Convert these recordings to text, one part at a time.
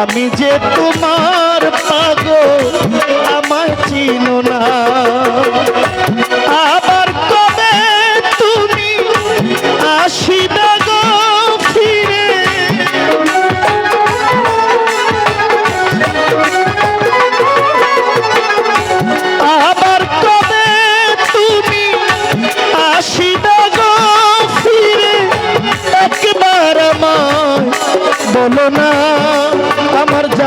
আমি যে তোমার পাগল আমার চিনো না।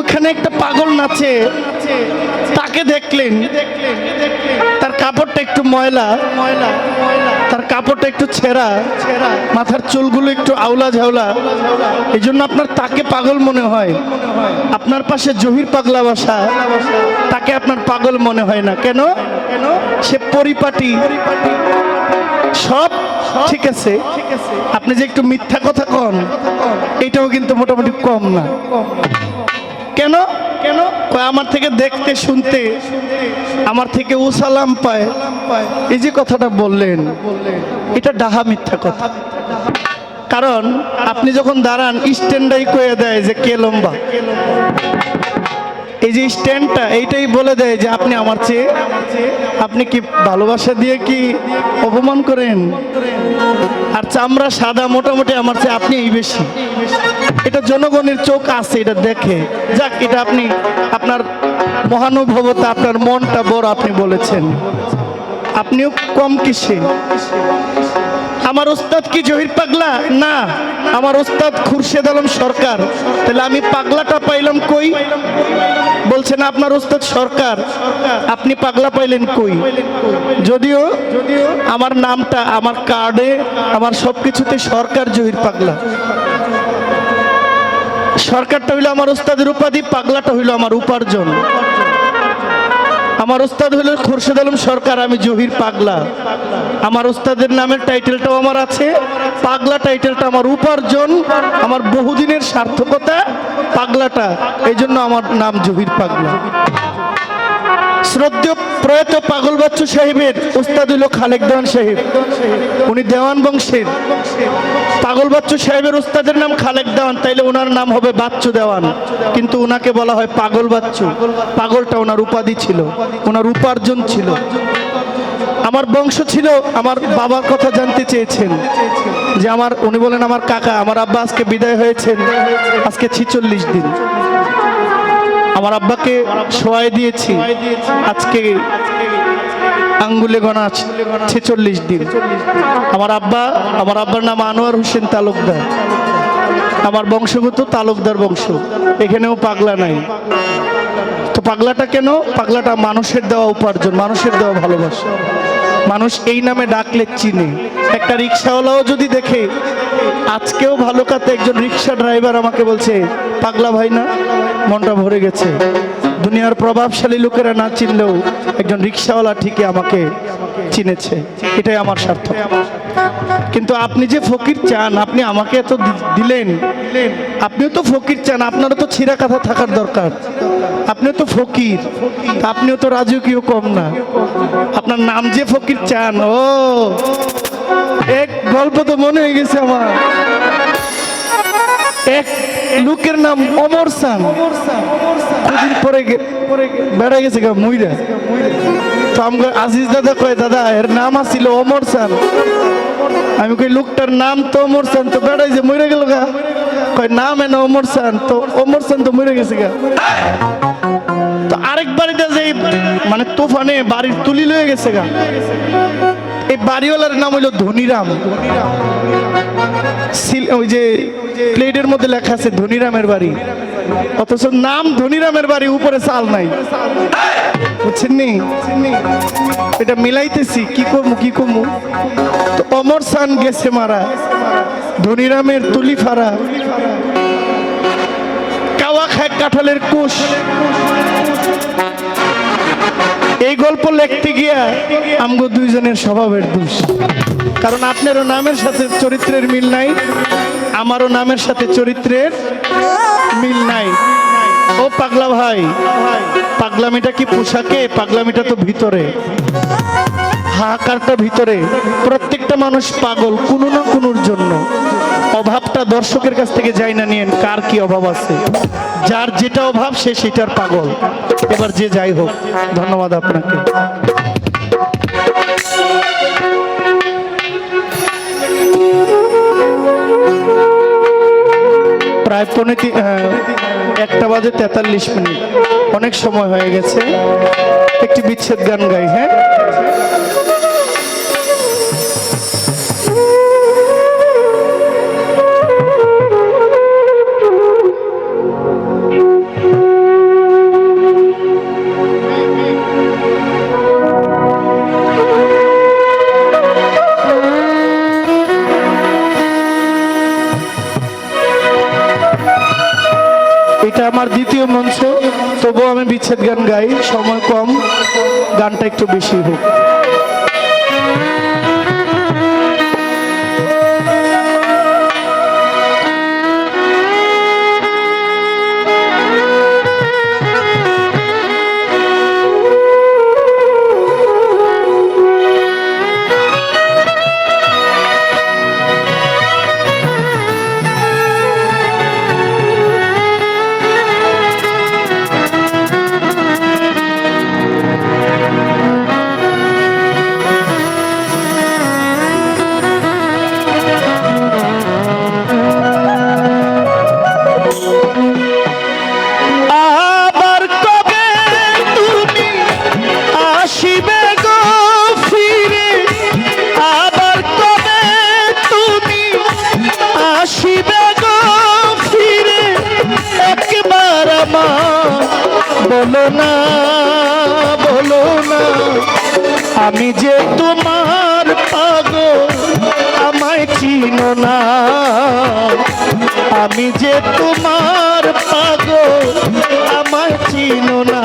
ওখানে একটা পাগল নাচে। তাকে দেখলেন। তার কাপড়টা একটু ময়লা। তার কাপড়টা একটু ছেঁড়া। ছেঁড়া মাথার চুলগুলো একটু আউলা ঝাউলা। এই জন্য আপনার তাকে পাগল মনে হয়। আপনার পাশে জহির পাগলা বাসা। তাকে আপনার পাগল মনে হয় না। কেন কেন? সে পরিপাটি। সব ঠিক আছে। আপনি যে একটু মিথ্যা কথা কন, এটাও কিন্তু মোটামুটি কম না। কেন? কেন? কয় আমার থেকে দেখতে শুনতে আমার থেকে উসালাম পায়। এই যে কথাটা বললেন এটা ডাহা মিথ্যা কথা। কারণ আপনি যখন দাঁড়ান স্ট্যান্ডাই কয়ে দেয় যে কে লম্বা। এই যে স্ট্যান্ডটা এইটাই বলে দেয় যে আপনি আমার চেয়ে আপনি কি ভালোবাসা দিয়ে কি অপমান করেন? আর চামড়া সাদা মোটামুটি আমার চেয়ে আপনি এই বেশি। এটা জনগণের চোখ আছে, এটা দেখে। যাক, এটা আপনি, আপনার মহানুভবতা, আপনার মনটা বড় আপনি বলেছেন। আপনিও কম কিসে? আমার ওস্তাদ কি জহির পাগলা? না, আমার ওস্তাদ খুরশেদ আলম সরকার। তাহলে আমি পাগলাটা পাইলাম কই? বলছেন আপনার ওস্তাদ সরকার। আপনি পাগলা পাইলেন কই? যদিও আমার নামটা, আমার কার্ডে, আমার সব কিছুতে সরকার জহির পাগলা। সরকারটা হইল আমার ওস্তাদের উপাধি, পাগলাটা হইল আমার উপার্জন। আমার ওস্তাদ হইল খুরশেদ আলম সরকার, আমি জহির পাগলা। আমার ওস্তাদের নামের টাইটেলটাও আমার আছে, পাগলা টাইটেলটা আমার উপার্জন, আমার বহুদিনের সার্থকতা পাগলাটা। এই জন্য আমার নাম জহির পাগলা। শ্রদ্ধেয় প্রয়াত পাগল বাচ্চু সাহেবের উস্তাদ হইল খালেক দেওয়ান সাহেব। উনি দেওয়ান বংশের। পাগল বাচ্চু সাহেবের উস্তাদের নাম খালেক দেওয়ান, তাইলে ওনার নাম হবে বাচ্চু দেওয়ান। কিন্তু ওনাকে বলা হয় পাগল বাচ্চু। পাগলটা ওনার উপাধি ছিল ওনার উপার্জন ছিল। আমার বংশ ছিল, আমার বাবার কথা জানতে চেয়েছেন। যে আমার, উনি বলেন, আমার কাকা, আমার আব্বা আজকে বিদায় হয়েছেন। আজকে ছিচল্লিশ দিন। আমার আব্বাকে শোয়াই দিয়েছি। আজকে আঙ্গুলে গণা ছেচল্লিশ দিন। আমার আব্বা, আমার আব্বার নাম আনোয়ার হোসেন তালুকদার। আমার বংশগত তালুকদার বংশ। এখানেও পাগলা নাই। তো পাগলাটা কেন? পাগলাটা মানুষের দেওয়া উপার্জন, মানুষের দেওয়া ভালোবাসা। মানুষ এই নামে ডাকলে চিনে। একটা রিক্সাওয়ালাও যদি দেখে, আজকেও ভালো কাতে একজন রিক্সা ড্রাইভার আমাকে বলছে, পাগলা ভাই না, মনটা ভরে গেছে। দুনিয়ার প্রভাবশালী লোকেরা না চিনলেও একজন রিক্সাওয়ালা ঠিকই আমাকে চিনেছে। এটাই আমার স্বার্থ কিন্তু আপনি যে ফকির চান, আপনি আমাকে এত দিলেন। আপনিও তো ফকির চান, আপনারও তো ছিঁড়া কথা থাকার দরকার। আপনিও তো ফকির আপনিও তো রাজকীয় কম না। আপনার নাম যে ফকির চান, ও, এক গল্প তো মনে হয়ে গেছে আমার। এক লোকের নাম অমর সান গে- বেড়া গেছে গা, মুইরা। তো আমাকে আজিজ দাদা কয়, দাদা, এর নাম আসছিল অমর সান আমি কই, লোকটার নাম তো অমর সান তো বেড়াই যে মরে গেল গা। কয়, নাম এনে অমর সান তো অমর সান তো মরে গেছে গা। তো আরেক বাড়িতে যে মানে তুফানে বাড়ির তুলি লয়ে গেছে গা। এই বাড়িওয়ালার নাম হইল ধনিরাম। ওই যে প্লেটের মধ্যে লেখা আছে ধনিরামের বাড়ি। অথচ নাম ধনিরামের বাড়ি, উপরে চাল নাই। বুঝছেন এটা মিলাইতেছি, কি কমু কি কমু? অমর সান গেছে মারা ধনিরামের তুলি ফারা। কাওয়া খায় কাঁঠালের কুশ এই গল্প লিখতে গিয়া আমগো দুইজনের স্বভাবের দোষ। কারণ আপনারও নামের সাথে চরিত্রের মিল নাই, আমারও নামের সাথে চরিত্রের মিল নাই। ও পাগলা ভাই, পাগলামিটা কি পোশাকে? পাগলামিটা তো ভিতরে। হাহাকারটা ভিতরে। প্রত্যেকটা মানুষ পাগল কোনো না কোনোর জন্য। অভাবটা দর্শকের কাছ থেকে যাই না, নিয়েন, কার কি অভাব আছে? যার যেটা অভাব, সে সেটার পাগল। এবার যে যাই হোক, ধন্যবাদ আপনাকে। প্রায় পনেরো একটা বাজে তেতাল্লিশ মিনিট। অনেক সময় হয়ে গেছে। একটি বিচ্ছেদ গান গাই হ্যাঁ? আমার দ্বিতীয় মঞ্চ তবুও আমি বিচ্ছেদ গান গাই সময় কম গানটা একটু বেশি হোক। বলো না বলো না, আমি যে তোমার পাগল, আমায় চিনো না। আমি যে তোমার পাগল, আমায় চিনো না।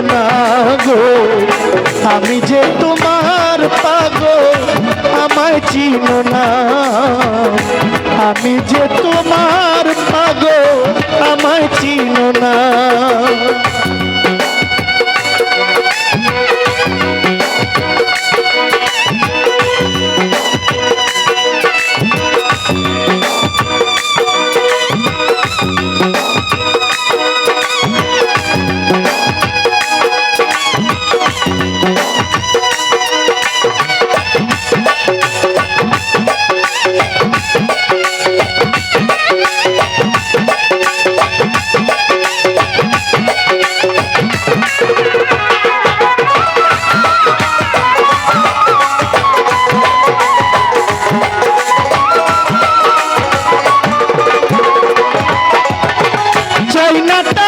না গো। আমি যে তোমার পাগল, আমায় চিনো না। আমি যে তোমার পাগল, আমায় চিনো না। Hasta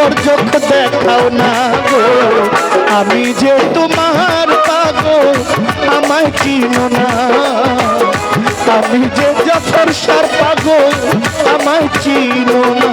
তোমার চোখ দেখাও না গো। আমি যে তোমার পাগল, আমায় চিনো না। আমি যে যথর সার পাগল, আমায় চিনো না।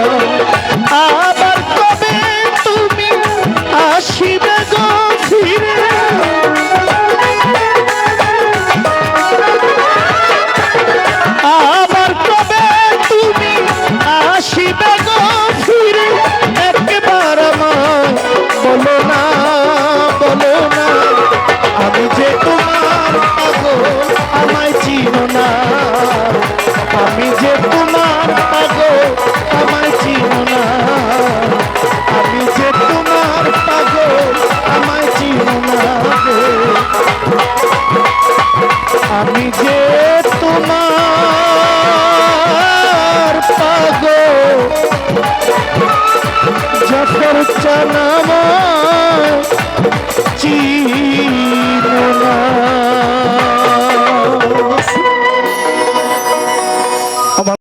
না